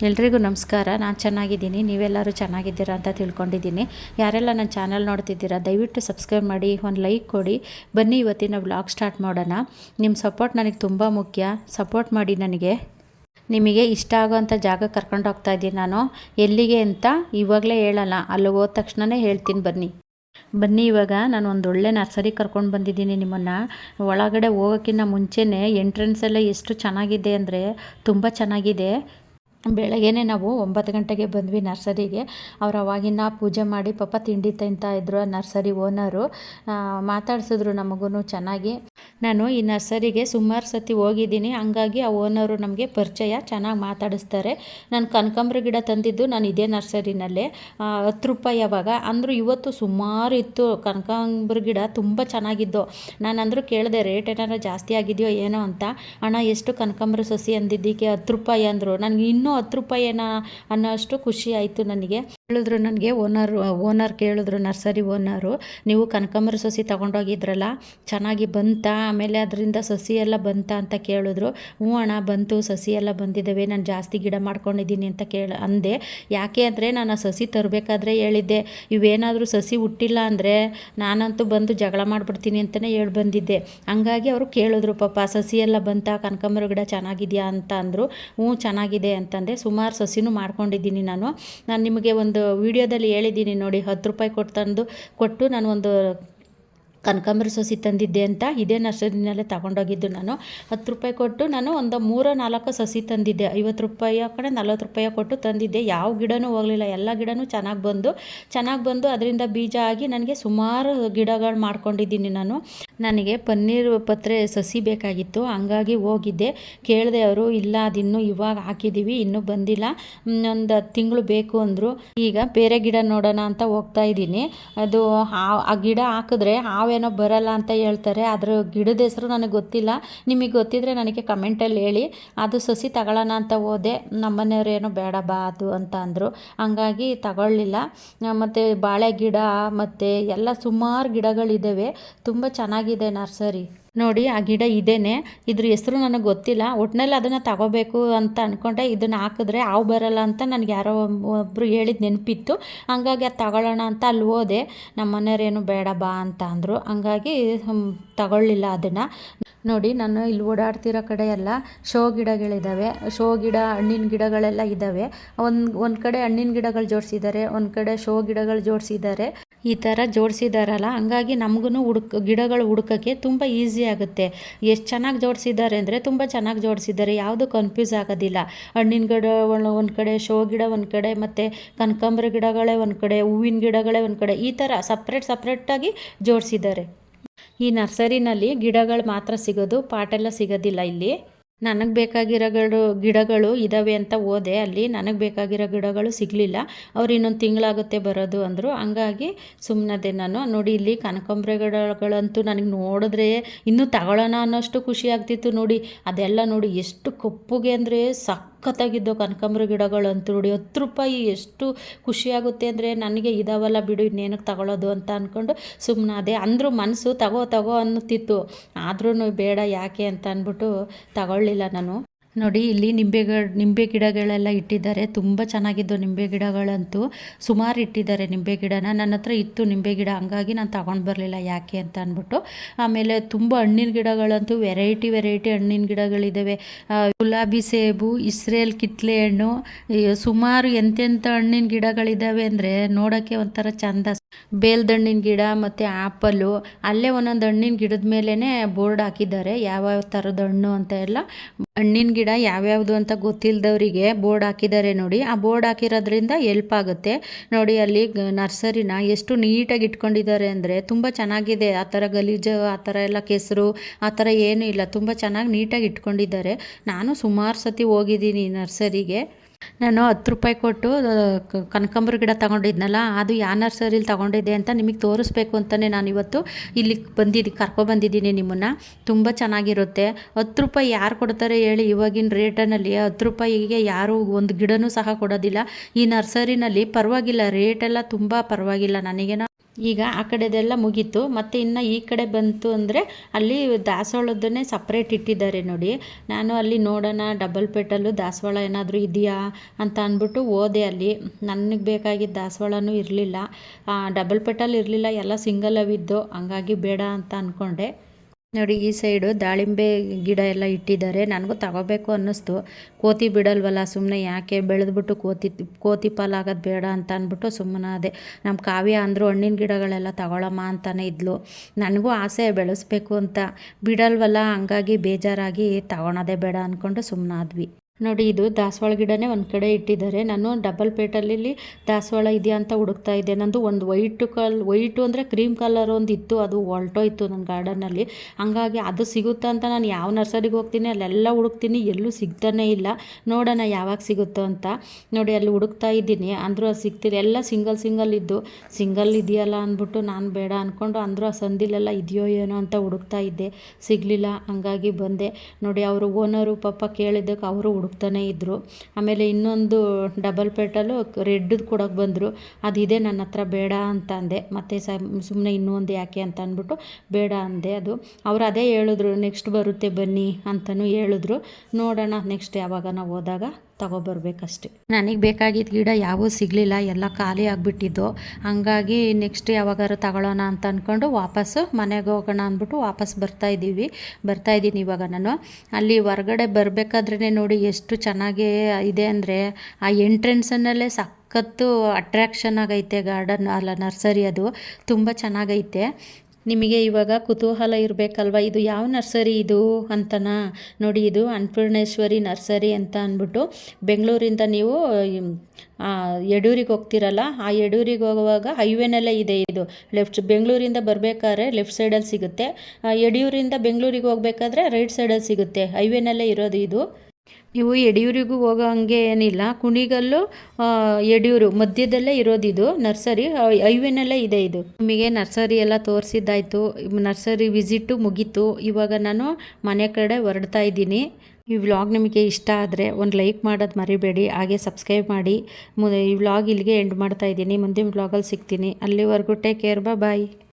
ಎಲ್ರಿಗೂ ನಮಸ್ಕಾರ. ನಾನು ಚೆನ್ನಾಗಿದ್ದೀನಿ. ನೀವೆಲ್ಲರೂ ಚೆನ್ನಾಗಿದ್ದೀರಾ ಅಂತ ತಿಳ್ಕೊಂಡಿದ್ದೀನಿ. ಯಾರೆಲ್ಲ ನನ್ನ ಚಾನಲ್ ನೋಡ್ತಿದ್ದೀರಾ, ದಯವಿಟ್ಟು ಸಬ್ಸ್ಕ್ರೈಬ್ ಮಾಡಿ, ಒಂದು ಲೈಕ್ ಕೊಡಿ. ಬನ್ನಿ ಇವತ್ತಿನ ವ್ಲಾಗ್ ಸ್ಟಾರ್ಟ್ ಮಾಡೋಣ. ನಿಮ್ಮ ಸಪೋರ್ಟ್ ನನಗೆ ತುಂಬ ಮುಖ್ಯ. ಸಪೋರ್ಟ್ ಮಾಡಿ ನನಗೆ. ನಿಮಗೆ ಇಷ್ಟ ಆಗೋವಂಥ ಜಾಗ ಕರ್ಕೊಂಡು ಹೋಗ್ತಾ ಇದ್ದೀನಿ ನಾನು. ಎಲ್ಲಿಗೆ ಅಂತ ಇವಾಗಲೇ ಹೇಳಲ್ಲ. ಅಲ್ಲಿ ಹೋದ ತಕ್ಷಣವೇ ಹೇಳ್ತೀನಿ ಬನ್ನಿ. ಬನ್ನಿ ಇವಾಗ. ನಾನು ಒಂದು ಒಳ್ಳೆ ನರ್ಸರಿ ಕರ್ಕೊಂಡು ಬಂದಿದ್ದೀನಿ ನಿಮ್ಮನ್ನು. ಒಳಗಡೆ ಹೋಗೋಕ್ಕಿಂತ ಮುಂಚೆನೇ ಎಂಟ್ರೆನ್ಸ್ ಎಲ್ಲ ಎಷ್ಟು ಚೆನ್ನಾಗಿದೆ ಅಂದರೆ ತುಂಬ ಚೆನ್ನಾಗಿದೆ. ಬೆಳಗ್ಗೆನೇ ನಾವು ಒಂಬತ್ತು ಗಂಟೆಗೆ ಬಂದ್ವಿ ನರ್ಸರಿಗೆ. ಅವ್ರು ಅವಾಗಿನ ಪೂಜೆ ಮಾಡಿ ಪಾಪ ತಿಂಡಿ ತಿಂತಾ ಇದ್ರು ಆ ನರ್ಸರಿ ಓನರು. ಮಾತಾಡಿಸಿದ್ರು ನಮಗೂ ಚೆನ್ನಾಗಿ. ನಾನು ಈ ನರ್ಸರಿಗೆ ಸುಮಾರು ಸತಿ ಹೋಗಿದ್ದೀನಿ. ಹಂಗಾಗಿ ಆ ಓನರು ನಮಗೆ ಪರಿಚಯ, ಚೆನ್ನಾಗಿ ಮಾತಾಡಿಸ್ತಾರೆ. ನಾನು ಕನಕಾಂಬ್ರ ಗಿಡ ತಂದಿದ್ದು ನಾನು ಇದೇ ನರ್ಸರಿನಲ್ಲೇ. ಹತ್ತು ರೂಪಾಯಿ ಅವಾಗ. ಅಂದರೂ ಇವತ್ತು ಸುಮಾರು ಇತ್ತು. ಕನಕಾಂಬ್ರ ಗಿಡ ತುಂಬ ಚೆನ್ನಾಗಿದ್ದು. ನಾನು ಅಂದರೂ ಕೇಳಿದೆ, ರೇಟ್ ಏನಾರು ಜಾಸ್ತಿ ಆಗಿದೆಯೋ ಏನೋ ಅಂತ. ಅಣ್ಣ, ಎಷ್ಟು ಕನಕಾಂಬ್ರ ಸಸಿ ಅಂದಿದ್ದಕ್ಕೆ ಹತ್ತು ರೂಪಾಯಿ ಅಂದರು. ನನಗೆ ಇನ್ನೂ ಹತ್ತು ರೂಪಾಯಿನ ಅನ್ನೋ ಅಷ್ಟು ಖುಷಿ ಆಯಿತು ನನಗೆ. ಹೇಳಿದ್ರು ನನಗೆ, ಓನರ್ ಓನರ್ ಕೇಳಿದ್ರು, ನರ್ಸರಿ ಓನರು, ನೀವು ಕನಕಾಂಬರ ಸಸಿ ತೊಗೊಂಡೋಗಿದ್ರಲ್ಲ, ಚೆನ್ನಾಗಿ ಬಂತ, ಆಮೇಲೆ ಅದರಿಂದ ಸಸಿ ಎಲ್ಲ ಬಂತ ಅಂತ ಕೇಳಿದ್ರು. ಹ್ಞೂ ಅಣ್ಣ, ಬಂತು, ಸಸಿ ಎಲ್ಲ ಬಂದಿದ್ದಾವೆ, ನಾನು ಜಾಸ್ತಿ ಗಿಡ ಮಾಡ್ಕೊಂಡಿದ್ದೀನಿ ಅಂತ ಕೇಳ, ಅಂದೆ. ಯಾಕೆ ಅಂದರೆ ನಾನು ಆ ಸಸಿ ತರಬೇಕಾದ್ರೆ ಹೇಳಿದ್ದೆ. ಇವೇನಾದರೂ ಸಸಿ ಹುಟ್ಟಿಲ್ಲ ಅಂದರೆ ನಾನಂತೂ ಬಂದು ಜಗಳ ಮಾಡಿಬಿಡ್ತೀನಿ ಅಂತಲೇ ಹೇಳಿ ಬಂದಿದ್ದೆ. ಹಂಗಾಗಿ ಅವರು ಕೇಳಿದ್ರು, ಪಾಪ ಸಸಿ ಎಲ್ಲ ಬಂತ, ಕನಕಾಂಬರ ಗಿಡ ಚೆನ್ನಾಗಿದೆಯಾ ಅಂತ ಅಂದರು. ಹ್ಞೂ ಚೆನ್ನಾಗಿದೆ ಅಂತಂದೆ. ಸುಮಾರು ಸಸಿನೂ ಮಾಡ್ಕೊಂಡಿದ್ದೀನಿ ನಾನು. ನಾನು ನಿಮಗೆ ಒಂದು ವೀಡಿಯೋದಲ್ಲಿ ಹೇಳಿದ್ದೀನಿ ನೋಡಿ, ಹತ್ತು ರೂಪಾಯಿ ಕೊಟ್ಟು ತಂದು ಕೊಟ್ಟು ನಾನು ಒಂದು ಕನಕಾಂಬರ ಸಸಿ ತಂದಿದ್ದೆ ಅಂತ ಇದೇ ನರ್ಸರಿನಲ್ಲೇ ತಗೊಂಡೋಗಿದ್ದು ನಾನು. ಹತ್ತು ರೂಪಾಯಿ ಕೊಟ್ಟು ನಾನು ಒಂದು ಮೂರೋ ನಾಲ್ಕು ಸಸಿ ತಂದಿದ್ದೆ. ಐವತ್ತು ರೂಪಾಯಿ ಕಡೆ ನಲ್ವತ್ತು ರೂಪಾಯಿ ಕೊಟ್ಟು ತಂದಿದ್ದೆ. ಯಾವ ಗಿಡನೂ ಹೋಗಲಿಲ್ಲ. ಎಲ್ಲ ಗಿಡನೂ ಚೆನ್ನಾಗಿ ಬಂದು ಚೆನ್ನಾಗಿ ಬಂದು ಅದರಿಂದ ಬೀಜ ಆಗಿ ನನಗೆ ಸುಮಾರು ಗಿಡಗಳು ಮಾಡ್ಕೊಂಡಿದ್ದೀನಿ ನಾನು. ನನಗೆ ಪನ್ನೀರ್ ಪತ್ರೆ ಸಸಿ ಬೇಕಾಗಿತ್ತು, ಹಂಗಾಗಿ ಹೋಗಿದ್ದೆ. ಕೇಳಿದೆ ಅವರು, ಇಲ್ಲ, ಅದಿನ್ನೂ ಇವಾಗ ಹಾಕಿದ್ದೀವಿ ಇನ್ನೂ ಬಂದಿಲ್ಲ. ಒಂದು ತಿಂಗಳು ಬೇಕು ಅಂದರು. ಈಗ ಬೇರೆ ಗಿಡ ನೋಡೋಣ ಅಂತ ಹೋಗ್ತಾ ಇದ್ದೀನಿ. ಅದು ಆ ಗಿಡ ಹಾಕಿದ್ರೆ ಹಾವೇನೋ ಬರಲ್ಲ ಅಂತ ಹೇಳ್ತಾರೆ. ಅದ್ರ ಗಿಡದ ಹೆಸರು ನನಗೆ ಗೊತ್ತಿಲ್ಲ. ನಿಮಗೆ ಗೊತ್ತಿದ್ರೆ ನನಗೆ ಕಮೆಂಟಲ್ಲಿ ಹೇಳಿ. ಅದು ಸಸಿ ತಗೊಳ್ಳೋಣ ಅಂತ ಹೋದೆ. ನಮ್ಮನೆಯವ್ರು ಏನೋ ಬೇಡ ಬಾ, ಅದು ಅಂತ ಅಂದರು. ಹಂಗಾಗಿ ತಗೊಳ್ಳಿಲ್ಲ. ಮತ್ತು ಬಾಳೆ ಗಿಡ, ಮತ್ತು ಎಲ್ಲ ಸುಮಾರು ಗಿಡಗಳಿದ್ದಾವೆ ತುಂಬ ಚೆನ್ನಾಗಿದೆ ನರ್ಸರಿ. ನೋಡಿ, ಆ ಗಿಡ ಇದೇನೆ. ಇದ್ರ ಹೆಸರು ನನಗೆ ಗೊತ್ತಿಲ್ಲ. ಒಟ್ಟಿನಲ್ಲಿ ಅದನ್ನು ತಗೋಬೇಕು ಅಂತ ಅಂದ್ಕೊಂಡೆ ಇದನ್ನು ಹಾಕಿದ್ರೆ ಹಾವು ಬರಲ್ಲ ಅಂತ ನನಗೆ ಯಾರೋ ಒಬ್ಬರು ಹೇಳಿದ ನೆನಪಿತ್ತು. ಹಂಗಾಗಿ ಅದು ತಗೊಳ್ಳೋಣ ಅಂತ ಅಲ್ಲಿ ಹೋದೆ. ನಮ್ಮ ಮನೆಯವ್ರೇನು ಬೇಡ ಬಾ ಅಂತ ಅಂದರು. ಹಂಗಾಗಿ ತಗೊಳ್ಳಿಲ್ಲ ಅದನ್ನು. ನೋಡಿ, ನಾನು ಇಲ್ಲಿ ಓಡಾಡ್ತಿರೋ ಕಡೆ ಎಲ್ಲ ಶೋ ಗಿಡಗಳಿದ್ದಾವೆ ಶೋ ಗಿಡ, ಹಣ್ಣಿನ ಗಿಡಗಳೆಲ್ಲ ಇದ್ದಾವೆ ಒಂದು ಒಂದು ಕಡೆ ಹಣ್ಣಿನ ಗಿಡಗಳು ಜೋಡಿಸಿದ್ದಾರೆ ಒಂದು ಕಡೆ ಶೋ ಗಿಡಗಳು ಜೋಡಿಸಿದ್ದಾರೆ ಈ ಥರ ಜೋಡಿಸಿದಾರಲ್ಲ, ಹಂಗಾಗಿ ನಮಗೂ ಹುಡುಕ್, ಗಿಡಗಳು ಹುಡುಕೋಕ್ಕೆ ತುಂಬ ಈಸಿ ಆಗುತ್ತೆ. ಎಷ್ಟು ಚೆನ್ನಾಗಿ ಜೋಡಿಸಿದ್ದಾರೆ ಅಂದರೆ ತುಂಬ ಚೆನ್ನಾಗಿ ಜೋಡಿಸಿದ್ದಾರೆ ಯಾವುದು ಕನ್ಫ್ಯೂಸ್ ಆಗೋದಿಲ್ಲ. ಹಣ್ಣಿನ ಗಿಡ ಒಂದು ಕಡೆ ಶೋ ಗಿಡ, ಒಂದು ಕಡೆ ಮತ್ತು ಕನಕಾಂಬರ ಗಿಡಗಳೇ ಒಂದು ಕಡೆ, ಹೂವಿನ ಗಿಡಗಳೇ ಒಂದು ಕಡೆ ಈ ಥರ ಸಪ್ರೇಟ್ ಸಪ್ರೇಟಾಗಿ ಜೋಡಿಸಿದ್ದಾರೆ ಈ ನರ್ಸರಿನಲ್ಲಿ ಗಿಡಗಳು ಮಾತ್ರ ಸಿಗೋದು, ಪಾಟೆಲ್ಲ ಸಿಗೋದಿಲ್ಲ ಇಲ್ಲಿ. ನನಗೆ ಬೇಕಾಗಿರೋಗಳು ಗಿಡಗಳು ಇದ್ದಾವೆ ಅಂತ ಹೋದೆ. ಅಲ್ಲಿ ನನಗೆ ಬೇಕಾಗಿರೋ ಗಿಡಗಳು ಸಿಗಲಿಲ್ಲ. ಅವ್ರು ಇನ್ನೊಂದು ತಿಂಗಳಾಗುತ್ತೆ ಬರೋದು ಅಂದರು. ಹಂಗಾಗಿ ಸುಮ್ಮನದೆ ನಾನು. ನೋಡಿ, ಇಲ್ಲಿ ಕನಕಾಂಬ್ರ ಗಿಡಗಳಂತೂ ನನಗೆ ನೋಡಿದ್ರೆ ಇನ್ನೂ ತಗೊಳ್ಳೋಣ ಅನ್ನೋಷ್ಟು ಖುಷಿ ಆಗ್ತಿತ್ತು ನೋಡಿ. ಅದೆಲ್ಲ ನೋಡಿ ಎಷ್ಟು ಕಪ್ಪುಗೆ ಅಂದರೆ ಸಕ್ ಸಖತ್ತಾಗಿದ್ದವು ಕನಕಾಂಬ್ರ ಗಿಡಗಳಂತೂ ನೋಡಿ, ಹತ್ತು ರೂಪಾಯಿ ಎಷ್ಟು ಖುಷಿಯಾಗುತ್ತೆ ಅಂದರೆ ನನಗೆ ಇದಾವಲ್ಲ ಬಿಡು, ಇನ್ನೇನಕ್ಕೆ ತಗೊಳ್ಳೋದು ಅಂತ ಅಂದ್ಕೊಂಡು ಸುಮ್ಮನಾದೆ ಅಂದರೂ ಮನಸ್ಸು ತಗೋ ತಗೋ ಅನ್ನುತ್ತಿತ್ತು. ಆದ್ರೂ ಬೇಡ ಯಾಕೆ ಅಂತ ಅಂದ್ಬಿಟ್ಟು ತಗೊಳ್ಳಿಲ್ಲ ನಾನು. ನೋಡಿ, ಇಲ್ಲಿ ನಿಂಬೆಗಳ ನಿಂಬೆ ಗಿಡಗಳೆಲ್ಲ ಇಟ್ಟಿದ್ದಾರೆ. ತುಂಬ ಚೆನ್ನಾಗಿದ್ದು ನಿಂಬೆ ಗಿಡಗಳಂತೂ. ಸುಮಾರು ಇಟ್ಟಿದ್ದಾರೆ ನಿಂಬೆ ಗಿಡನ. ನನ್ನ ಹತ್ರ ಇತ್ತು ನಿಂಬೆ ಗಿಡ. ಹಂಗಾಗಿ ನಾನು ತಗೊಂಡು ಬರಲಿಲ್ಲ. ಯಾಕೆ ಅಂತ ಅಂದ್ಬಿಟ್ಟು. ಆಮೇಲೆ ತುಂಬ ಹಣ್ಣಿನ ಗಿಡಗಳಂತೂ ವೆರೈಟಿ ವೆರೈಟಿ ಹಣ್ಣಿನ ಗಿಡಗಳಿದ್ದಾವೆ ಗುಲಾಬಿ ಸೇಬು, ಇಸ್ರೇಲ್ ಕಿತ್ಲೆ ಹಣ್ಣು ಸುಮಾರು ಎಂತೆಂಥ ಹಣ್ಣಿನ ಗಿಡಗಳಿದ್ದಾವೆ ಅಂದರೆ ನೋಡೋಕ್ಕೆ ಒಂಥರ ಚಂದ. ಬೇಲ್ದಣ್ಣಿನ ಗಿಡ ಮತ್ತು ಆ್ಯಪಲ್ಲು ಅಲ್ಲೇ ಒಂದೊಂದು ಹಣ್ಣಿನ ಗಿಡದ ಮೇಲೇ ಬೋರ್ಡ್ ಹಾಕಿದ್ದಾರೆ, ಯಾವ್ಯಾವ ಥರದ ಹಣ್ಣು ಅಂತ ಎಲ್ಲ. ಹಣ್ಣಿನ ಗಿಡ ಯಾವ್ಯಾವುದು ಅಂತ ಗೊತ್ತಿಲ್ಲದವರಿಗೆ ಬೋರ್ಡ್ ಹಾಕಿದ್ದಾರೆ ನೋಡಿ. ಆ ಬೋರ್ಡ್ ಹಾಕಿರೋದ್ರಿಂದ ಎಲ್ಪ್ ಆಗುತ್ತೆ. ನೋಡಿ, ಅಲ್ಲಿ ನರ್ಸರಿನ ಎಷ್ಟು ನೀಟಾಗಿ ಇಟ್ಕೊಂಡಿದ್ದಾರೆ ಅಂದರೆ ತುಂಬ ಚೆನ್ನಾಗಿದೆ. ಆ ಥರ ಗಲೀಜು, ಆ ಥರ ಎಲ್ಲ ಕೆಸರು, ಆ ಥರ ಏನೂ ಇಲ್ಲ. ತುಂಬ ಚೆನ್ನಾಗಿ ನೀಟಾಗಿ ಇಟ್ಕೊಂಡಿದ್ದಾರೆ. ನಾನು ಸುಮಾರು ಸತಿ ಹೋಗಿದ್ದೀನಿ ನರ್ಸರಿಗೆ. ನಾನು ಹತ್ತು ರೂಪಾಯಿ ಕೊಟ್ಟು ಕನಕಾಂಬರ ಗಿಡ ತಗೊಂಡಿದ್ನಲ್ಲ, ಅದು ಯಾವ ನರ್ಸರಿಲಿ ತಗೊಂಡಿದ್ದೆ ಅಂತ ನಿಮಗೆ ತೋರಿಸ್ಬೇಕು ಅಂತಲೇ ನಾನು ಇವತ್ತು ಇಲ್ಲಿಗೆ ಬಂದಿದ್ದು ಕರ್ಕೊಬಂದಿದ್ದೀನಿ ನಿಮ್ಮನ್ನು. ತುಂಬ ಚೆನ್ನಾಗಿರುತ್ತೆ. ಹತ್ತು ರೂಪಾಯಿ ಯಾರು ಕೊಡ್ತಾರೆ ಹೇಳಿ ಇವಾಗಿನ ರೇಟನಲ್ಲಿ. ಹತ್ತು ರೂಪಾಯಿಗೆ ಯಾರು ಒಂದು ಗಿಡನೂ ಸಹ ಕೊಡೋದಿಲ್ಲ. ಈ ನರ್ಸರಿನಲ್ಲಿ ಪರವಾಗಿಲ್ಲ, ರೇಟೆಲ್ಲ ತುಂಬ ಪರವಾಗಿಲ್ಲ ನನಗೇನೋ. ಈಗ ಆ ಕಡೆದೆಲ್ಲ ಮುಗೀತು. ಮತ್ತು ಇನ್ನು ಈ ಕಡೆ ಬಂತು ಅಂದರೆ ಅಲ್ಲಿ ದಾಸವಾಳದನ್ನೇ ಸಪ್ರೇಟ್ ಇಟ್ಟಿದ್ದಾರೆ ನೋಡಿ. ನಾನು ಅಲ್ಲಿ ನೋಡೋಣ ಡಬಲ್ ಪೆಟಲ್ಲು ದಾಸವಾಳ ಏನಾದರೂ ಇದೆಯಾ ಅಂತ ಅಂದ್ಬಿಟ್ಟು ಹೋದೆ ಅಲ್ಲಿ. ನನಗೆ ಬೇಕಾಗಿದ್ದ ದಾಸವಾಳನೂ ಇರಲಿಲ್ಲ. ಡಬಲ್ ಪೆಟಲ್ ಇರಲಿಲ್ಲ, ಎಲ್ಲ ಸಿಂಗಲ್ ಅವಿದ್ದು. ಹಂಗಾಗಿ ಬೇಡ ಅಂತ ಅಂದ್ಕೊಂಡೆ ನೋಡಿ, ಈ ಸೈಡು ದಾಳಿಂಬೆ ಗಿಡ ಎಲ್ಲ ಇಟ್ಟಿದ್ದಾರೆ. ನನಗೂ ತಗೋಬೇಕು ಅನ್ನಿಸ್ತು. ಕೋತಿ ಬಿಡಲ್ವಲ್ಲ ಸುಮ್ಮನೆ ಯಾಕೆ ಬೆಳೆದ್ಬಿಟ್ಟು ಕೋತಿ ಕೋತಿ ಪಾಲಾಗೋದು ಬೇಡ ಅಂತ ಅಂದ್ಬಿಟ್ಟು ಸುಮ್ಮನೆ ಅದೇ ನಮ್ಮ ಕಾವ್ಯ ಅಂದರು, ಹಣ್ಣಿನ ಗಿಡಗಳೆಲ್ಲ ತಗೊಳಮ್ಮ ಅಂತಲೇ ಇದ್ಲು. ನನಗೂ ಆಸೆ, ಬೆಳೆಸ್ಬೇಕು ಅಂತ. ಬಿಡಲ್ವಲ್ಲ, ಹಂಗಾಗಿ ಬೇಜಾರಾಗಿ ತಗೊಳೋದೇ ಬೇಡ ಅಂದ್ಕೊಂಡು ಸುಮ್ಮನಾದ್ವಿ ನೋಡಿ, ಇದು ದಾಸವಾಳ ಗಿಡನೇ ಒಂದು ಕಡೆ ಇಟ್ಟಿದ್ದಾರೆ. ನಾನು ಡಬಲ್ ಪೇಟಲ್ಲಿ ದಾಸವಾಳ ಇದೆಯಾ ಅಂತ ಹುಡುಕ್ತಾ ಇದ್ದೆ. ನಂದು ಒಂದು ವೈಟು ಕಲ್ ವೈಟು ಅಂದರೆ ಕ್ರೀಮ್ ಕಲರ್ ಒಂದು ಇತ್ತು ಅದು ಹೊಲ್ಟೋಯ್ತು ನನ್ನ ಗಾರ್ಡನ್ನಲ್ಲಿ ಹಂಗಾಗಿ ಅದು ಸಿಗುತ್ತಾ ಅಂತ ನಾನು ಯಾವ ನರ್ಸರಿಗೆ ಹೋಗ್ತೀನಿ, ಅಲ್ಲೆಲ್ಲ ಹುಡುಕ್ತೀನಿ. ಎಲ್ಲೂ ಸಿಗ್ತಾನೇ ಇಲ್ಲ. ನೋಡೋಣ ಯಾವಾಗ ಸಿಗುತ್ತೋ ಅಂತ. ನೋಡಿ, ಅಲ್ಲಿ ಹುಡುಕ್ತಾ ಇದ್ದೀನಿ. ಅಂದರೂ ಅದು ಸಿಗ್ತಿಲ್ಲ. ಎಲ್ಲ ಸಿಂಗಲ್ ಸಿಂಗಲ್ ಇದ್ದು. ಸಿಂಗಲ್ ಇದೆಯಲ್ಲ ಅಂದ್ಬಿಟ್ಟು ನಾನು ಬೇಡ ಅಂದ್ಕೊಂಡು ಅಂದರೂ ಆ ಸಂದಿಲೆಲ್ಲ ಇದೆಯೋ ಏನೋ ಅಂತ ಹುಡುಕ್ತಾ ಇದ್ದೆ. ಸಿಗಲಿಲ್ಲ. ಹಂಗಾಗಿ ಬಂದೆ. ನೋಡಿ, ಅವರು ಓನರು ಪಾಪ ಕೇಳಿದ್ದಕ್ಕೆ ಅವರು ಹುಡುಕ್ತಾನೆ ಇದ್ದರು ಆಮೇಲೆ ಇನ್ನೊಂದು ಡಬಲ್ ಪೆಟಲು ರೆಡ್ದು ಕೊಡೋಕೆ ಬಂದರು. ಅದಿದೆ ನನ್ನ ಹತ್ರ ಬೇಡ ಅಂತ ಅಂದೆ. ಮತ್ತು ಸುಮ್ಮನೆ ಇನ್ನೂ ಒಂದು ಯಾಕೆ ಅಂತ ಅಂದ್ಬಿಟ್ಟು, ಬೇಡ ಅಂದೆ ಅದು. ಅವ್ರು ಅದೇ ಹೇಳಿದ್ರು, ನೆಕ್ಸ್ಟ್ ಬರುತ್ತೆ ಬನ್ನಿ ಅಂತಲೂ ಹೇಳಿದ್ರು. ನೋಡೋಣ ನೆಕ್ಸ್ಟ್ ಯಾವಾಗ ನಾವು ಹೋದಾಗ. ತಗೊಬರ್ಬೇಕಷ್ಟೆ. ನನಗೆ ಬೇಕಾಗಿದ್ದ ಗಿಡ ಯಾವೂ ಸಿಗಲಿಲ್ಲ, ಎಲ್ಲ ಖಾಲಿ ಆಗಿಬಿಟ್ಟಿದ್ದು. ಹಂಗಾಗಿ ನೆಕ್ಸ್ಟ್ ಯಾವಾಗಾದ್ರು ತಗೊಳ್ಳೋಣ ಅಂತ ಅಂದ್ಕೊಂಡು ವಾಪಸ್ಸು ಮನೆಗೆ ಹೋಗೋಣ ಅಂದ್ಬಿಟ್ಟು ವಾಪಸ್ ಬರ್ತಾ ಇದ್ದೀವಿ. ಬರ್ತಾ ಇದ್ದೀನಿ ಇವಾಗ ನಾನು. ಅಲ್ಲಿ ಹೊರಗಡೆ ಬರಬೇಕಾದ್ರೇ ನೋಡಿ ಎಷ್ಟು ಚೆನ್ನಾಗಿ ಇದೆ ಅಂದರೆ ಆ ಎಂಟ್ರೆನ್ಸನ್ನಲ್ಲೇ ಸಖತ್ತು ಅಟ್ರ್ಯಾಕ್ಷನ್ ಆಗೈತೆ ಗಾರ್ಡನ್ ಅಲ್ಲ, ನರ್ಸರಿ ಅದು. ತುಂಬ ಚೆನ್ನಾಗೈತೆ. ನಿಮಗೆ ಇವಾಗ ಕುತೂಹಲ ಇರಬೇಕಲ್ವ? ಇದು ಯಾವ ನರ್ಸರಿ ಇದು ಅಂತನಾ? ನೋಡಿ, ಇದು ಅನ್ನಪೂರ್ಣೇಶ್ವರಿ ನರ್ಸರಿ ಅಂತ ಅಂದ್ಬಿಟ್ಟು ಬೆಂಗಳೂರಿಂದ ನೀವು ಯಡೂರಿಗೆ ಹೋಗ್ತಿರಲ್ಲ, ಆ ಯಡೂರಿಗೆ ಹೋಗುವಾಗ ಹೈವೇನಲ್ಲೇ ಇದೆ ಇದು. ಲೆಫ್ಟ್ ಬೆಂಗಳೂರಿಂದ ಬರಬೇಕಾದ್ರೆ ಲೆಫ್ಟ್ ಸೈಡಲ್ಲಿ ಸಿಗುತ್ತೆ. ಯಡಿಯೂರಿಂದ ಬೆಂಗಳೂರಿಗೆ ಹೋಗ್ಬೇಕಾದ್ರೆ ರೈಟ್ ಸೈಡಲ್ಲಿ ಸಿಗುತ್ತೆ. ಹೈವೇನಲ್ಲೇ ಇರೋದು ಇದು. ಇವು ಯಡಿಯೂರಿಗೂ ಹೋಗೋ ಹಂಗೆ ಏನಿಲ್ಲ. ಕುಣಿಗಲ್ಲು ಯಡಿಯೂರು ಮಧ್ಯದಲ್ಲೇ ಇರೋದಿದು, ನರ್ಸರಿ ಹೈವೇನಲ್ಲೇ ಇದೆ ಇದು. ನಿಮಗೆ ನರ್ಸರಿ ಎಲ್ಲ ತೋರಿಸಿದ್ದಾಯ್ತು. ನರ್ಸರಿ ವಿಸಿಟು ಮುಗೀತು. ಇವಾಗ ನಾನು ಮನೆ ಕಡೆ ಹೊರಡ್ತಾ ಇದ್ದೀನಿ. ಈ ವ್ಲಾಗ್ ನಿಮಗೆ ಇಷ್ಟ ಆದರೆ ಒಂದು ಲೈಕ್ ಮಾಡೋದು ಮರಿಬೇಡಿ, ಹಾಗೆ ಸಬ್ಸ್ಕ್ರೈಬ್ ಮಾಡಿ. ಈ ವ್ಲಾಗ್ ಇಲ್ಲಿಗೆ ಎಂಡ್ ಮಾಡ್ತಾ ಇದ್ದೀನಿ. ಮುಂದಿನ ವ್ಲಾಗಲ್ಲಿ ಸಿಗ್ತೀನಿ. ಅಲ್ಲಿವರೆಗೂ ಟೇಕ್ ಕೇರ್ ಬಾ ಬಾಯ್